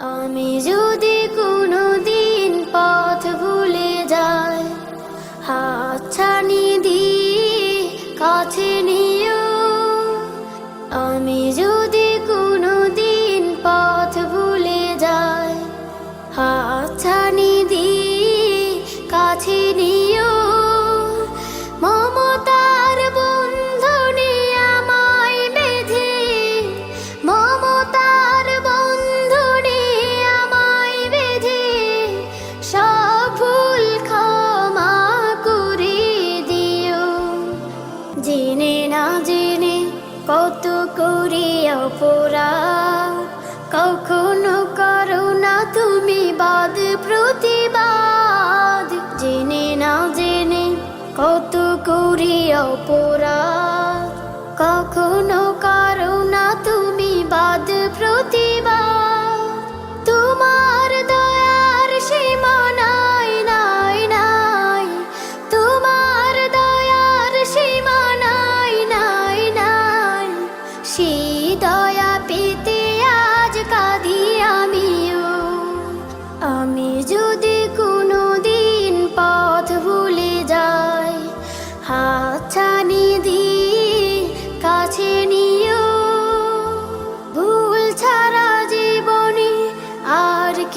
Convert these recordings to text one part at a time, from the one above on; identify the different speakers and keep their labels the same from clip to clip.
Speaker 1: আমি যদি কোনো দিন পথ ভুলে যাই, হাত ছানি দিয়ে কাছে নিও। আমি যদি কোনো দিন পথ ভুলে যাই, হাত ছানি করি অপরাধ কখনো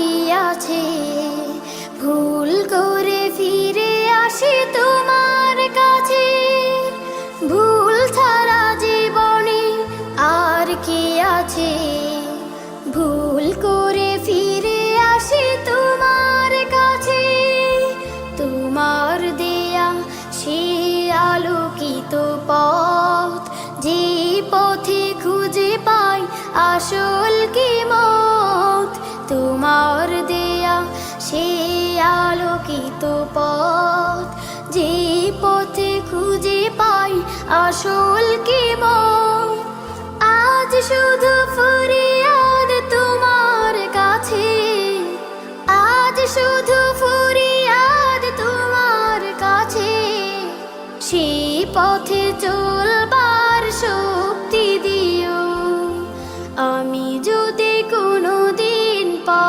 Speaker 1: আর কি আছে। ভুল করে ফিরে আসি তোমার কাছে। ভুল ছাড়া জীবনে আর কি আছে? ভুল করে ফিরে আসি তোমার কাছে। তোমার দেয়া সে আলোকিত পথ, যে পথে খুঁজে পাই আসল কি আসল কি আজ শুধু ফরিয়াদ তোমার কাছে। আজ শুধু ফরিয়াদ তোমার কাছে। সেই পথে চলবার শক্তি দিও। আমি যদি কোনো দিন পা